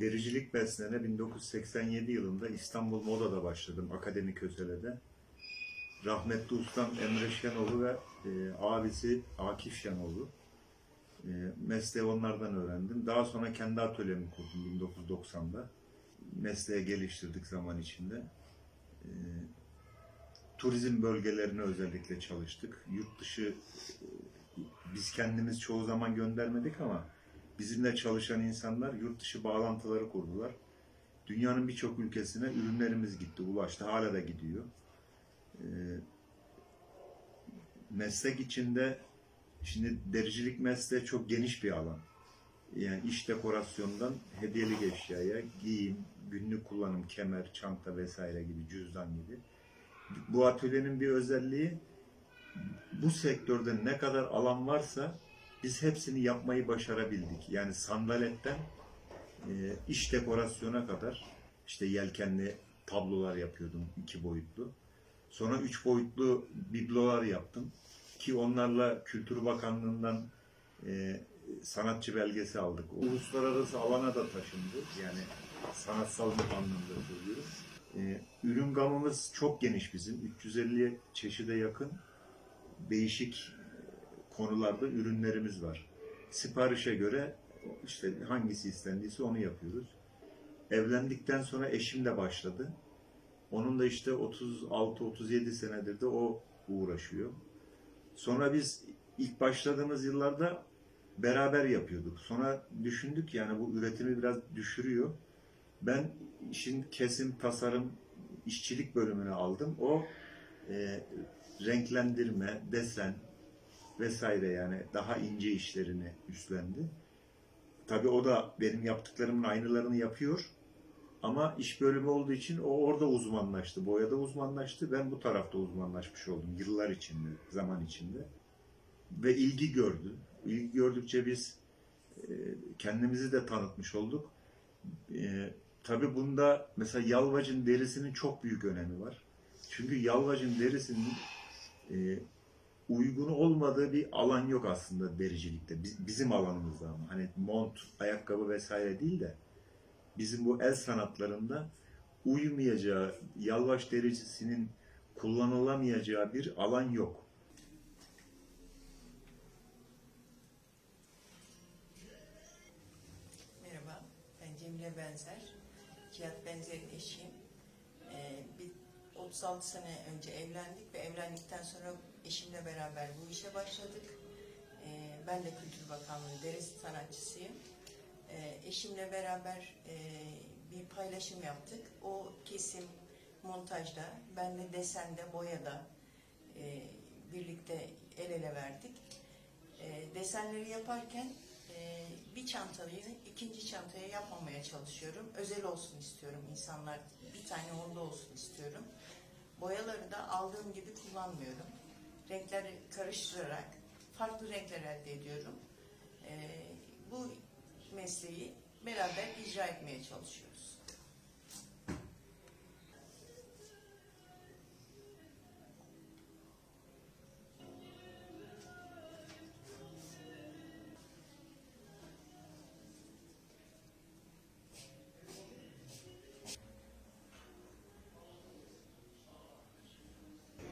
Dericilik mesleğine 1987 yılında İstanbul Moda'da başladım Akademik Ösele'de. Rahmetli ustam Emre Şenoğlu ve e, abisi Akif Şenoğlu. E, mesleği onlardan öğrendim. Daha sonra kendi atölyemi kurdum 1990'da. Mesleği geliştirdik zaman içinde. E, turizm bölgelerine özellikle çalıştık. Yurt dışı e, biz kendimiz çoğu zaman göndermedik ama bizimle çalışan insanlar yurt dışı bağlantıları kurdular. Dünyanın birçok ülkesine ürünlerimiz gitti, ulaştı, hala da gidiyor. Ee, meslek içinde şimdi dericilik mesleği çok geniş bir alan. Yani iş dekorasyondan hediyelik eşyaya, giyim, günlük kullanım, kemer, çanta vesaire gibi, cüzdan gibi. Bu atölyenin bir özelliği bu sektörde ne kadar alan varsa biz hepsini yapmayı başarabildik. Yani sandaletten e, iş dekorasyona kadar işte yelkenli tablolar yapıyordum iki boyutlu. Sonra üç boyutlu biblolar yaptım ki onlarla Kültür Bakanlığı'ndan e, sanatçı belgesi aldık. Uluslararası alana da taşındı. Yani sanatsal anlamda söylüyorum. E, ürün gamımız çok geniş bizim. 350 çeşide yakın değişik konularda ürünlerimiz var. Siparişe göre işte hangisi istendiyse onu yapıyoruz. Evlendikten sonra eşimle başladı. Onun da işte 36-37 senedir de o uğraşıyor. Sonra biz ilk başladığımız yıllarda beraber yapıyorduk. Sonra düşündük yani bu üretimi biraz düşürüyor. Ben işin kesim, tasarım, işçilik bölümünü aldım. O e, renklendirme, desen vesaire yani daha ince işlerini üstlendi. Tabii o da benim yaptıklarımın aynılarını yapıyor. Ama iş bölümü olduğu için o orada uzmanlaştı. Boyada uzmanlaştı. Ben bu tarafta uzmanlaşmış oldum yıllar içinde, zaman içinde. Ve ilgi gördü. İlgi gördükçe biz e, kendimizi de tanıtmış olduk. E, tabii bunda mesela yalvacın derisinin çok büyük önemi var. Çünkü yalvacın derisinin e, uygun olmadığı bir alan yok aslında dericilikte. Biz- Bizim alanımızda ama. Hani mont, ayakkabı vesaire değil de bizim bu el sanatlarında uymayacağı, yalvaç dericisinin kullanılamayacağı bir alan yok. Merhaba, ben Cemile Benzer. Cihat Benzer'in eşiyim. Ee, bir 36 sene önce evlendik ve evlendikten sonra eşimle beraber bu işe başladık. Ee, ben de Kültür Bakanlığı deresi sanatçısıyım. Ee, eşimle beraber e, bir paylaşım yaptık. O kesim montajda, ben de desende, boyada e, birlikte el ele verdik. E, desenleri yaparken bir çantayı ikinci çantaya yapmamaya çalışıyorum. Özel olsun istiyorum insanlar. Bir tane onda olsun istiyorum. Boyaları da aldığım gibi kullanmıyorum. Renkleri karıştırarak farklı renkler elde ediyorum. E, bu mesleği beraber icra etmeye çalışıyoruz.